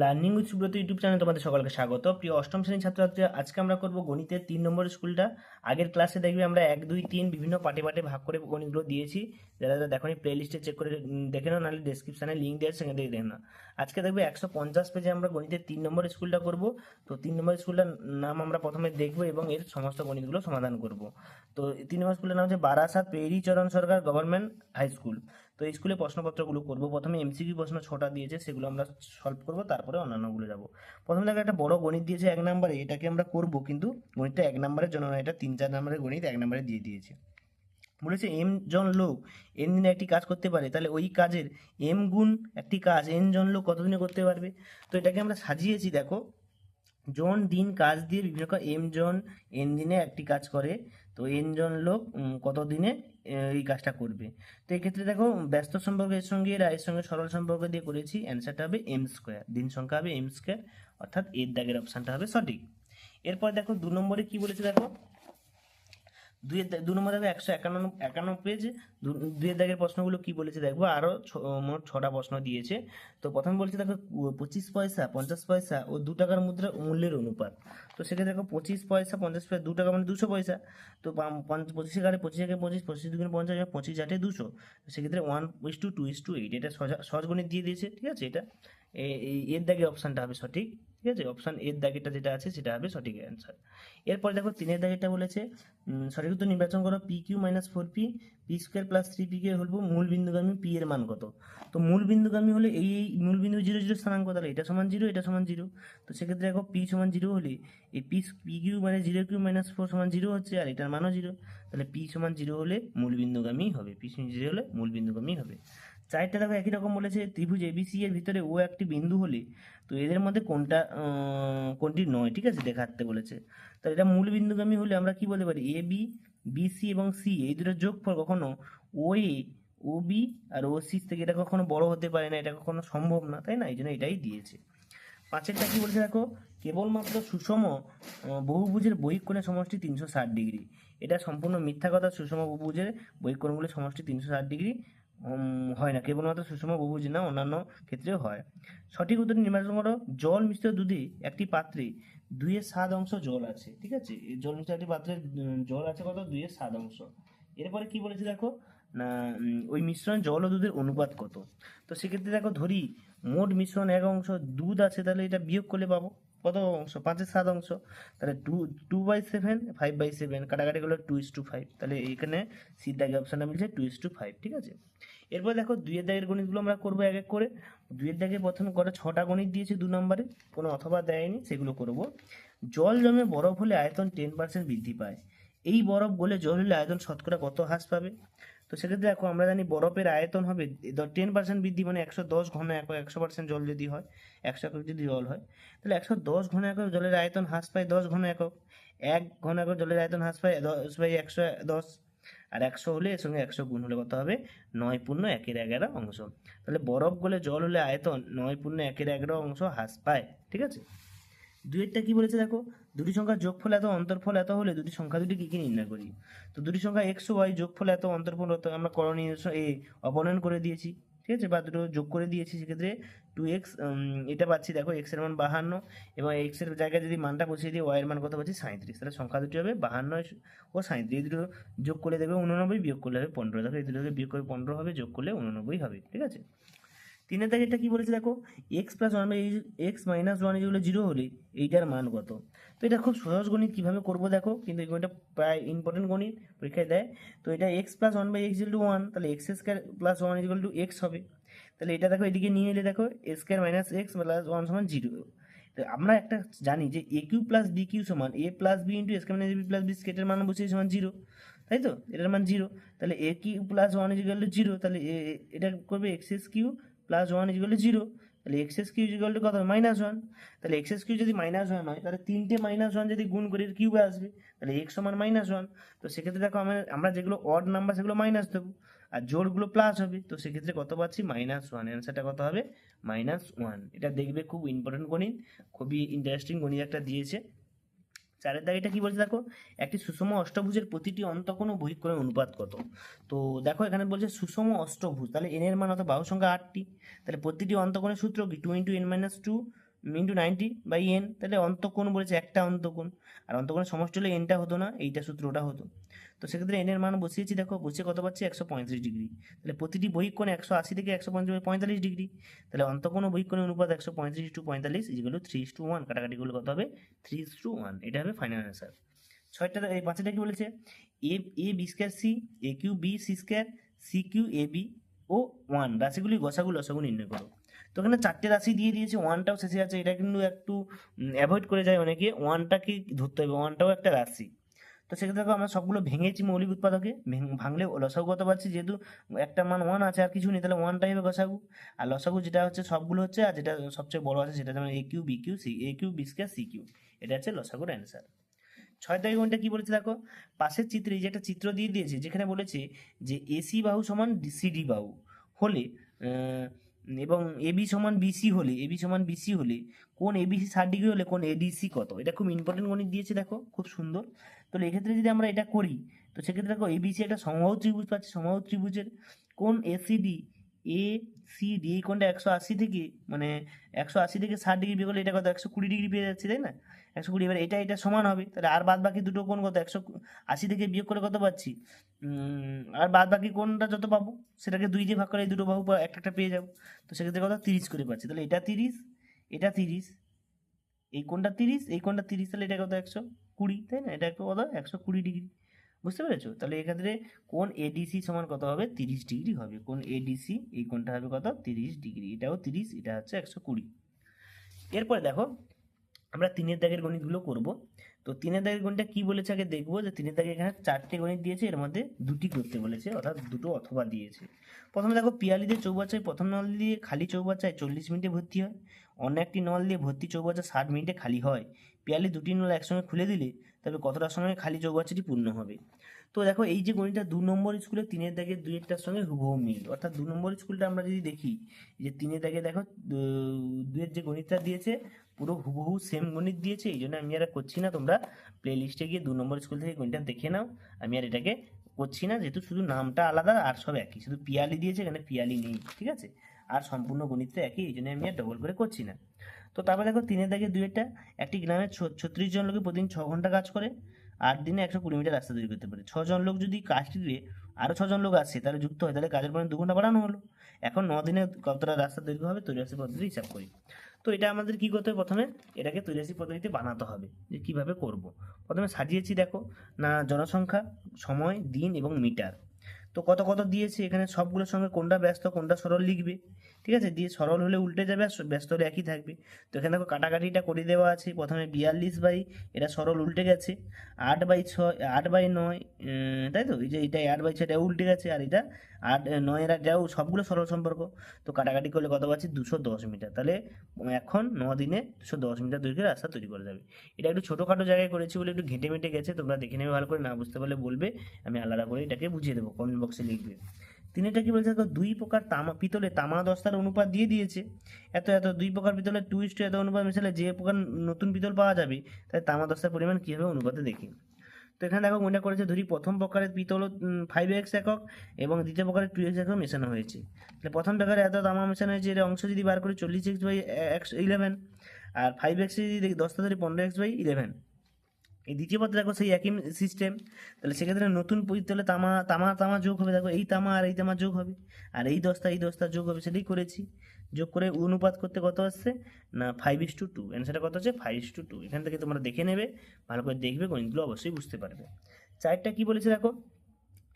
Learning with Subrata YouTube channel তোমাদের সকলকে স্বাগত। প্রিয় অষ্টম শ্রেণির ছাত্রছাত্রী আজকে আমরা করব গণিতের তিন নম্বর স্কুলটা। আগের ক্লাসে দেখবে আমরা এক, দুই, তিন বিভিন্ন পাটে পাটে ভাগ করে গণিতগুলো দিয়েছি। যারা যারা দেখো প্লে লিস্টে চেক করে দেখে নাও, নাহলে ডেসক্রিপশানে লিঙ্ক দেওয়া সেখান থেকে দেখে নাও। আজকে দেখবে একশো পঞ্চাশ পেজে আমরা গণিতের তিন নম্বর স্কুলটা করব। তো তিন নম্বর স্কুলটার নাম আমরা প্রথমে দেখব এবং এর সমস্ত গণিতগুলো সমাধান করব। তো তিন নম্বর স্কুলের নাম হচ্ছে বারাসাত পেরি চরণ সরকার গভর্নমেন্ট হাই স্কুল। তো স্কুলে প্রশ্নপত্রগুলো করব। প্রথমে এমসিকিউ প্রশ্ন ছটা দিয়েছে, সেগুলো আমরা সলভ করব, তারপরে অন্যান্যগুলো যাব। প্রথমে দেখো একটা বড় গণিত দিয়েছে এক নম্বরে, এটাকে আমরা করব কিন্তু গণিতটা এক নম্বরের জন্য এটা তিন চার নম্বরের গণিত এক নম্বরে দিয়ে দিয়েছে। বলেছে এম জন লোক এন দিনে একটি কাজ করতে পারে, তাহলে ওই কাজের এম গুণ একটি কাজ এন জন লোক কতদিনে করতে পারবে? তো এটাকে আমরা সাজিয়েছি, দেখো। জন দিন কাজ দিয়ে বিভিন্ন রকম এম জন এন দিনে একটি কাজ করে, তো এন জন লোক কত দিনে এই কাজটা করবে। তো এক্ষেত্রে দেখো, ব্যস্ত সম্পর্কের সঙ্গে এর আয়ের সঙ্গে সরল সম্পর্ক দিয়ে করেছি অ্যান্সারটা হবে এম স্কোয়ার দিন সংখ্যা হবে এম স্কোয়ার অর্থাৎ এর দাগের অপশানটা হবে সঠিক। এরপর দেখো, দু নম্বরে কি বলেছে দেখো? দুইয়ের দা- নম্বর দেখো একশো একান্ন একান্ন পেজ দুইয়ের দাগের প্রশ্নগুলো কি বলেছে? দেখব আরও মোট ছটা প্রশ্ন দিয়েছে। তো প্রথম বলছে, দেখো পঁচিশ পয়সা, পঞ্চাশ পয়সা ও দু টাকার মুদ্রা মূল্যের অনুপাত। তো সেক্ষেত্রে দেখো, পঁচিশ পয়সা, পঞ্চাশ পয়সা, দু টাকা মানে দুশো পয়সা। তো পঁচিশে গাড়ি পঁচিশ একে পঁচিশ পঁচিশ দুগুণে পঞ্চাশ পঁচিশ আটে দুশো। সেক্ষেত্রে one is to two is to eight এটা সহজ গণিত দিয়ে দিয়েছে, ঠিক আছে? এটা এর দাগের অপশানটা হবে সঠিক। ঠিক আছে? অপশান এর দাগেরটা যেটা আছে, সেটা হবে সঠিক অ্যান্সার এরপর দেখো তিনের দাগেরটা বলেছে সঠিক উত্তর নির্বাচন করো। P Q minus four P P square plus three P K হলবো মূল বিন্দুগামী পি এর মান কত? তো মূল বিন্দুগামী হলে এই এই মূল বিন্দু জিরো জিরো স্থানাঙ্ক, তাহলে এটা সমান জিরো এটা সমান জিরো তো সেক্ষেত্রে দেখো পি সমান জিরো হলে এই পি পি কিউ মানে জিরো কিউ মাইনাস ফোর সমান জিরো হচ্ছে, আর এটার মানও জিরো তাহলে পি সমান জিরো হলে মূল বিন্দুগামী হবে পি সমান জিরো হলে মূল বিন্দুগামী হবে। চারটা দেখো একই রকম বলেছে, ত্রিভুজ এবিসি এর ভিতরে ও একটি বিন্দু হলে, তো এদের মধ্যে কোনটা কোনটি নয়, ঠিক আছে, দেখাতে বলেছে। তো এটা মূল বিন্দুগামী হলে আমরা কি বলতে পারি? এ বি বিসি এবং সি এই দুটোর যোগফল কখনো ও এ ও বি আর ও সি থেকে এটা কখনো বড় হতে পারে না, এটা কখনো সম্ভব না, তাই না? এই জন্য এটাই দিয়েছে। পাঁচেরটা কি বলছে দেখো? কেবলমাত্র সুষম বহুভুজের বহিকোণের সমষ্টি তিনশো ষাট ডিগ্রি। এটা সম্পূর্ণ মিথ্যা কথা, সুষম বহুভুজের বহিকোণগুলির সমষ্টি তিনশো ষাট ডিগ্রি। হয় না। কেবলমাত্র সুষম বহুভুজ না, অন্যান্য ক্ষেত্রেও হয়। সঠিক উত্তর নির্বাচন করো। জল মিশ্রিত দুধে একটি পাত্রে দুইয়ের সাত অংশ জল আছে, ঠিক আছে? জল মিশ্রিত একটি পাত্রে জল আছে কত? দুইয়ের সাত অংশ। এরপরে কি বলেছে দেখো? না ওই মিশ্রণ জল ও দুধের অনুপাত কত? তো সেক্ষেত্রে দেখো, ধরি মোট মিশ্রণ এক অংশ দুধ আছে, তাহলে এটা বিয়োগ করলে পাবো। কত অংশ? পাঁচের সাত অংশ। তাহলে two two by seven five by seven কাটাকাটি করলে টু ইস টু ফাইভ তাহলে এখানে সিট দাগে অপশানটা মিলছে টু ইস টু ফাইভ ঠিক আছে? এরপর দেখো দুইয়ের দাগের গণিতগুলো আমরা করব এক এক করে। দুইয়ের দাগে প্রথমে করে ছটা গণিত দিয়েছে দু নম্বরে, কোনো অথবা দেয়নি, সেগুলো করব। জল জমে বরফ হলে আয়তন টেন পার্সেন্ট বৃদ্ধি পায়। এই বরফ গলে জল হলে আয়তন শতকরা কত হ্রাস পাবে? তো সেক্ষেত্রে দেখো আমরা জানি বরফের আয়তন হবে টেন পার্সেন্ট বৃদ্ধি মানে একশো দশ ঘন একক একশো পার্সেন্ট জল যদি হয়, একশো একক যদি জল হয়, তাহলে একশো দশ ঘন একক জলের আয়তন হ্রাস পায় দশ ঘন একক। এক ঘন একক জলের আয়তন হ্রাস পায় দশ বাই একশো দশ, আর একশো হলে এর সঙ্গে একশো গুণ হলে কত হবে? নয় পূর্ণ একের এগারো অংশ। তাহলে বরফ গলে জল হলে আয়তন নয় পূর্ণ একের এগারো অংশ হ্রাস পায়, ঠিক আছে? দুইয়েরটা কি বলেছে দেখো? দুটি সংখ্যার যোগফল এত, অন্তর্ফল এত হলে দুটি সংখ্যা দুটি কি কি নির্ণয় করি? তো দুটি সংখ্যা এক্স ওয়াই যোগফল এত, অন্তর্ফল এত আমরা করণীয় এ অপনয়ন করে দিয়েছি, ঠিক আছে? বা দুটো যোগ করে দিয়েছি, সেক্ষেত্রে টু এক্স এটা পাচ্ছি দেখো এক্সের মান বাহান্ন, এবং এক্সের জায়গায় যদি মানটা বসিয়ে দিই ওয়াই এর মান কত পাচ্ছি? সাঁত্রিশ তাহলে সংখ্যা দুটি হবে বাহান্ন ও সাঁত্রিশ এই দুটো যোগ করলে দেখবে উননব্বই বিয়োগ করলে হবে পনেরো। দেখো, এই দুটোকে বিয়োগ করে পনেরো হবে, যোগ করলে উননব্বই হবে, ঠিক আছে? তিনের এটা কি বলেছে দেখো? X plus one by X minus one যেগুলো জিরো হলে এইটার মান কত? তো এটা খুব সহজ গণিত কীভাবে করব দেখো, কিন্তু এই গণিতটা প্রায় ইম্পর্টেন্ট গণিত, পরীক্ষায় দেয়। তো এটা X plus one by X to one তাহলে X square plus one equal to X হবে। তাহলে এটা দেখো এদিকে নিয়ে এলে দেখো square minus X plus one সমান জিরো তো আমরা একটা জানি যে A Q plus B Q সমান A plus B into S minus B plus B স্কেটের মান বসিয়ে সমান জিরো তাই তো? এটার মান জিরো তাহলে A Q plus one to zero তাহলে এটা করবে X S Q plus one equal zero তাহলে X S Q equal to কত? মাইনাস ওয়ান তাহলে এক্স এস কিউ যদি মাইনাস ওয়ান হয়, তাহলে তিনটে মাইনাস ওয়ান যদি গুণ করে কিউবে আসবে। তাহলে এক্স সমান মাইনাস ওয়ান তো সেক্ষেত্রে দেখো আমরা আমরা যেগুলো অড নাম্বার সেগুলো মাইনাস দেবো। আর জোড়গুলো প্লাস হবে, তো সেক্ষেত্রে কত পাচ্ছি? মাইনাস ওয়ান অ্যান্সারটা কত হবে? মাইনাস ওয়ান এটা দেখবে খুব ইম্পর্টেন্ট গণিত, খুবই ইন্টারেস্টিং গণিত একটা দিয়েছে। চারের দাগিটা কি বলছে দেখো? একটি সুষম অষ্টভুজের প্রতিটি অন্তকোণ ও বহিক্রমে অনুপাত কত? তো দেখো এখানে বলছে সুষম অষ্টভুজ, তাহলে এন এর মান অত বাহু সংখ্যা আটটি। তাহলে প্রতিটি অন্তকোণের সূত্র কি? Two into N minus two into ninety by N, তাহলে অন্তঃকোণ বলেছে একটা অন্তঃকোণ। আর অন্তঃকোণের সমষ্টি হলে এনটা হতো না, এইটা সূত্রটা হতো। তো সেক্ষেত্রে এনের মান বসিয়েছি, দেখো, বসিয়ে কত পাচ্ছি? একশো পঁয়ত্রিশ ডিগ্রি। তাহলে প্রতিটি বহিকোণ একশো আশি থেকে একশো পঁয়তাল্লিশ ডিগ্রি। তাহলে অন্তঃকোণ ও বহিকোণের অনুপাত একশো পঁয়ত্রিশ টু পঁয়তাল্লিশ ইজিগুলো থ্রি টু ওয়ান কাটাকাটি করলে কত হবে? থ্রি টু ওয়ান এটা হবে ফাইনাল অ্যান্সার ছয়টা, এই পাঁচটা কি বলেছে? A A B square C A Q B C square C Q A B O one রাশিগুলি গসাগু লসাগু নির্ণয় করো। তো এখানে চারটে রাশি দিয়ে দিয়েছে ওয়ানটাও শেষে আছে, এটা কিন্তু একটু অ্যাভয়েড করে যায় অনেকে ওয়ানটাকে ধরতে হবে ওয়ানটাও একটা রাশি। তো সেক্ষেত্রে দেখো আমরা সবগুলো ভেঙেছি মৌলিক উৎপাদকে, ভেঙ- ভাঙলে লসাগু কত পাচ্ছি যেহেতু একটা মান ওয়ান আছে, আর কিছু নেই, তাহলে ওয়ানটাই হবে লসাগু। আর লসাগু যেটা হচ্ছে, সবগুলো হচ্ছে, আর যেটা সবচেয়ে বড় আছে, সেটা যেমন A Q B Q C A Q B square C Q এটা হচ্ছে লসাগুর অ্যান্সার ছয় তারিখ কোনটা কী বলেছে দেখো? পাশের চিত্রে যে একটা চিত্র দিয়ে দিয়েছে, যেখানে বলেছে যে এসি বাহু সমান সিডি বাহু। হলে এবং এবি সমান বিসি হলে এবি সমান বিসি হলে, কোন এবিসি ষাট ডিগ্রি হলে কোন এডিসি কত? এটা খুব ইম্পর্টেন্ট গণিত দিয়েছে, দেখো, খুব সুন্দর। তো এক্ষেত্রে যদি আমরা এটা করি, তো সেক্ষেত্রে দেখো এবিসি একটা সমবাহু ত্রিভুজ পাচ্ছি, সমবাহু ত্রিভুজের কোন এসিডি এ সি ডি এই কোনটা একশো আশি থেকে মানে একশো আশি থেকে ষাট ডিগ্রি বিয়ে করলে এটা কত? একশো কুড়ি ডিগ্রি পেয়ে যাচ্ছে তাই না? একশো কুড়ি, এবার এটা এটা সমান হবে। তাহলে আর বাদ বাকি দুটো কোন কত? একশো আশি থেকে বিয়োগ করে কত পাচ্ছি? আর বাদ বাকি কোনটা যত পাবো, সেটাকে দুই দিয়ে ভাগ করে এই দুটো বাহু পা- একটা একটা পেয়ে যাব। তো সেক্ষেত্রে কত? তিরিশ করে পাচ্ছি। তাহলে এটা তিরিশ এটা তিরিশ, এই কোনটা তিরিশ, এই কোনটা তিরিশ, তাহলে এটা কত? একশো কুড়ি, তাই না? এটা কত? একশো কুড়ি ডিগ্রি। বুঝতে পেরেছ? তাহলে এক্ষেত্রে কোন এডিসি সমান কত হবে? তিরিশ ডিগ্রি হবে। কোন এডিসি এই কোনটা হবে কত? তিরিশ ডিগ্রি। এটাও তিরিশ, এটা হচ্ছে একশো কুড়ি। এরপরে দেখো আমরা তিনের দাগের গণিতগুলো করব। তো তিনের দাগের গণিতটা কি বলেছে আগে দেখব যে তিনের দাগে এখানে চারটে গণিত দিয়েছে, এর মধ্যে দুটি করতে বলেছে, অর্থাৎ দুটো অথবা দিয়েছে। প্রথমে দেখো পিয়ালিদের চৌবাচ্চায়, প্রথম নল দিয়ে খালি চৌবাচ্চায় চল্লিশ মিনিটে ভর্তি হয়, অন্য একটি নল দিয়ে ভর্তি চৌবাচ্চা ষাট মিনিটে খালি হয়। পিয়ালি দুটি নল একসঙ্গে খুলে দিলে তবে কতটা সময় খালি চৌবাচ্চাটি পূর্ণ হবে? তো দেখো এই যে গণিতটা দু নম্বর স্কুলে তিনের দাগে দুইটার সঙ্গে হুবহু মিল অর্থাৎ দু নম্বর স্কুলটা আমরা যদি দেখি যে তিনের দাগে দেখো দুয়ের যে গণিতটা দিয়েছে পুরো হুবহু সেম গণিত দিয়েছে, এই জন্য আমি আর করছি না। তোমরা প্লে লিস্টে গিয়ে দু নম্বর স্কুল থেকে গণিতটা দেখে নাও। আমি আর এটাকে করছি না, যেহেতু শুধু নামটা আলাদা, আর সব একই। শুধু পিয়ালি দিয়েছে, এখানে পিয়ালি নেই, ঠিক আছে? আর সম্পূর্ণ গণিতটা একই, এই জন্য আমি আর ডবল করে করছি না। তো তারপরে দেখো, তিনের দাগে দুইটা একটি গ্রামে ছত্রিশ জন লোকে প্রতিদিন ছ ঘণ্টা কাজ করে আট দিনে একশো কুড়ি মিটার রাস্তা তৈরি করতে পারে। ছজন লোক যদি কাজটি কাজটিতে আরও ছজন লোক আসে, তাহলে যুক্ত হয়। তাহলে কাজের পরে দু ঘণ্টা বাড়ানো হলো। এখন ন দিনে কতটা রাস্তা তৈরি হবে, তৈরি আসি পদ্ধতি হিসাব করি। তো এটা আমাদের কি করতে হবে? প্রথমে এটাকে তৈরাসি পদ্ধতিতে বানাতে হবে যে কীভাবে করব। প্রথমে সাজিয়েছি দেখো, না জনসংখ্যা, সময়, দিন এবং মিটার। তো কত কত দিয়েছে? এখানে সবগুলোর সঙ্গে কোনটা ব্যস্ত, কোনটা সরল লিখবে। ঠিক আছে? দিয়ে সরল হলে উল্টে যাবে আর ব্যস্ত হলে একই থাকবে। তো এখানে দেখো কাটাকাটিটা করে দেওয়া আছে। প্রথমে বিয়াল্লিশ বাই, এটা সরল উল্টে গেছে। আট বাই ছয়, আট বাই নয় তাই তো? এই যে এটা আট বাই ছয়টা উল্টে গেছে। আর এটা আট নয়ের যাও, সবগুলো সরল সম্পর্ক। তো কাটাকাটি করলে কত পাচ্ছি? দুশো দশ মিটার। তাহলে এখন ন দিনে দুশো দশ মিটার দৈর্ঘ্যের রাস্তা তৈরি করা যাবে এটা একটু ছোটোখাটো জায়গায় করেছি বলে একটু ঘেঁটে মেটে গেছে। তোমরা দেখে নেবে ভালো করে। না বুঝতে পারলে বলবে, আমি আলাদা করে এটাকে বুঝিয়ে দেবো। কমেন্ট বক্সে লিখবে। তিনেটা কি বলছেন? দুই প্রকার তামা পিতলে তামা দস্তার অনুপাত দিয়ে দিয়েছে। এত এত, দুই প্রকার পিতলের টু ইস্টু এত অনুপাত মেশালে যে প্রকার নতুন পিতল পাওয়া যাবে তাই তামা দস্তার পরিমাণ কীভাবে অনুপাতে দেখি? তো এখানে দেখো, মনে করেছে, ধরি, প্রথম প্রকারের পিতল ফাইভ এক্স একক এবং দ্বিতীয় প্রকারের টু এক্স একক মেশানো হয়েছে। তাহলে প্রথম প্রকারে এত তামা মেশানো হয়েছে, এর অংশ যদি বার করি, চল্লিশ এক্স বাই এক্স ইলেভেন আর ফাইভ এক্স যদি দশটা ধরি, পনেরো এক্স বাই ইলেভেন এই দ্বিতীয় পথে দেখো সেই একই সিস্টেম তাহলে সেক্ষেত্রে নতুন পিতলে তামা তামা তামা যোগ হবে। দেখো এই তামা আর এই তামা যোগ হবে। আর এই দশটা এই দশটা যোগ হবে, সেটাই করেছি। যোগ করে অনুপাত করতে কত আসছে? না ফাইভ ইস টু টু অ্যান্সারটা কত আছে ফাইভ ইস টু টু এখান থেকে তোমরা দেখে নেবে, ভালো করে দেখবে, গণিতগুলো অবশ্যই বুঝতে পারবে। চারটা কি বলেছে দেখো?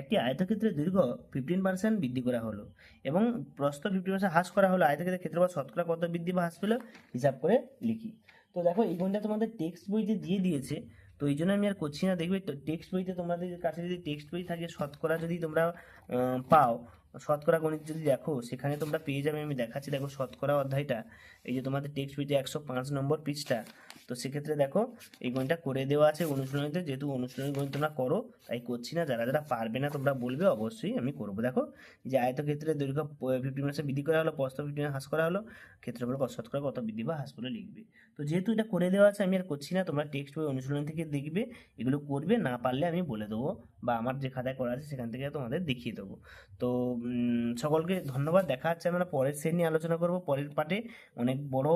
একটি আয়তক্ষেত্রের দৈর্ঘ্য ফিফটিন পার্সেন্ট বৃদ্ধি করা হলো এবং প্রস্থ ফিফটি পার্সেন্ট হ্রাস করা হলো। আয়তক্ষেত্রের ক্ষেত্রফল শতকরা কত বৃদ্ধি বা হ্রাস পেল? হিসাব করে লিখি। তো দেখো এই গণিতটা তোমাদের টেক্সট বইতে দিয়ে দিয়েছে। তো এই জন্য আমি আর করছি না। দেখবে তো টেক্সট বইতে তোমাদের কাছে যদি টেক্সট বই থাকে, শতকরা যদি তোমরা পাও, শতকরা গণিত যদি দেখো, সেখানে তোমরা পেয়ে যাবে। আমি দেখাচ্ছি, দেখো শতকরা অধ্যায়টা। এই যে তোমাদের টেক্সট বইতে একশো পাঁচ নম্বর পৃষ্ঠা। তো সেক্ষেত্রে দেখো, এই গণিতটা করে দেওয়া আছে অনুশীলনীতে। যেহেতু অনুশীলনী গণিত তোমরা করো, তাই করছি না। যারা যারা পারবে না তোমরা বলবে, অবশ্যই আমি করব। দেখো যে আয়তক্ষেত্রে দৈর্ঘ্য ফিফটি মিনিটে বৃদ্ধি করা হলো প্রস্থ ফিফটি হ্রাস করা হলো, ক্ষেত্রফল কসরত করে কত বৃদ্ধি বা হ্রাস করে লিখবে। তো যেহেতু এটা করে দেওয়া আছে, আমি আর করছি না। তোমরা টেক্সট বই অনুশীলন থেকে দেখবে, এগুলো করবে, না পারলে আমি বলে দেবো বা আমার যে খাতায় করা আছে সেখান থেকে তোমাদের দেখিয়ে দেবো। তো সকলকে ধন্যবাদ। দেখা যাচ্ছে আমরা পরের শ্রেণি নিয়ে আলোচনা করব। পরের পার্টে অনেক বড়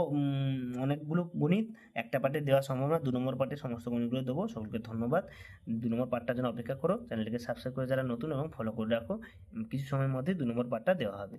অনেকগুলো গণিত, একটা পার্টে দেওয়া সম্ভব না, দু নম্বর পার্টে সমস্ত গণিতগুলো দেবো, সকলকে ধন্যবাদ। দু নম্বর পার্টটার জন্য অপেক্ষা করো, চ্যানেলটিকে সাবস্ক্রাইব করে যারা নতুন এবং ফলো করে রাখো কিছু সময়ের মধ্যে দু নম্বর পার্টটা দেওয়া হবে।